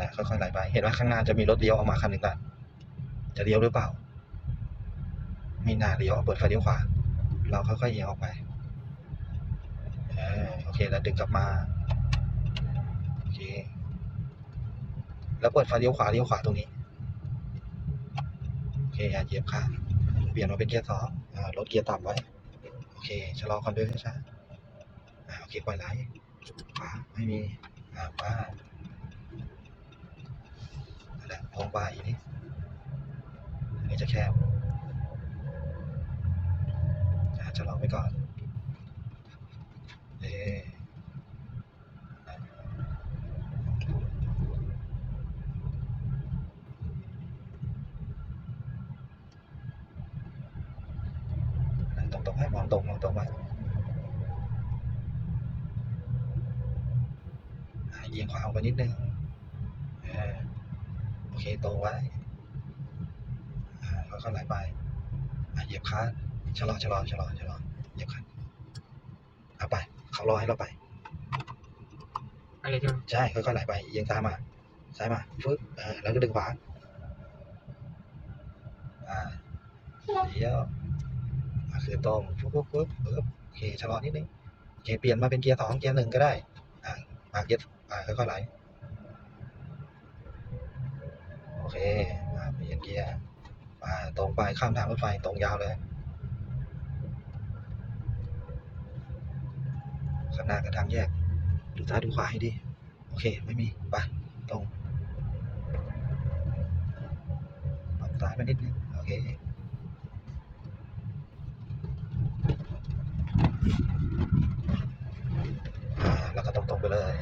นะค่อยๆไหลไป เห็นว่าข้างหน้าจะมีรถเลี้ยวออกมาคันหนึ่งละจะเลี้ยวหรือเปล่าไม่น่าเลี้ยวเปิดไฟเลี้ยวขวา เราค่อยๆเอียงออกไปโอเคแล้วดึงกลับมาโอเคแล้วเปิดไฟเลี้ยวขวาเลี้ยวขวาตรงนี้โอเคอย่าเหยียบข้างเปลี่ยนมาเป็นเกียร์สองลดเกียร์ต่ำไว้โอเคชะลอก่อนด้วยช้าๆโอเคปล่อยไหลขวาไม่มีอ่าป้า นั่นแหละตรงไปอีกนิดอันนี้จะแคบอ่าชะลองไว้ก่อนเอ๊ะนั่งตรงให้มองตรงมองตรงไว้เอียงขวาออกไปนิดนึงเออ เคตรงไว้อ่าค่อยๆไหลไปอ่าเหยียบคลันชะลอชะลอชะลอชะลอเหยียบคลันเอาไปเขารอให้เราไปอะไรใช่ไหมใช่ค่อยๆไหลไปเอียงซ้ายมาซ้ายมาฟึบเออแล้วก็ดึงขวาอ่าเดี๋ยวอ่าคือตรงฟึบฟึบฟึบฟึบโอเคชะลอนิดนึงโอเคเปลี่ยนมาเป็นเกียร์สองเกียร์หนึ่งก็ได้ อ่ามาเกียร์อ่าค่อยๆไหล มาเปลี่ยนเกียร์มาตรงไปข้ามทางรถไฟตรงยาวเลยข้างหน้ากับทางแยก ดูซ้ายดูขวาให้ดี โอเค ไม่มี ไป ตรงปรับซ้ายไปนิดนึง โอเค แล้วก็ตรงๆไปเลย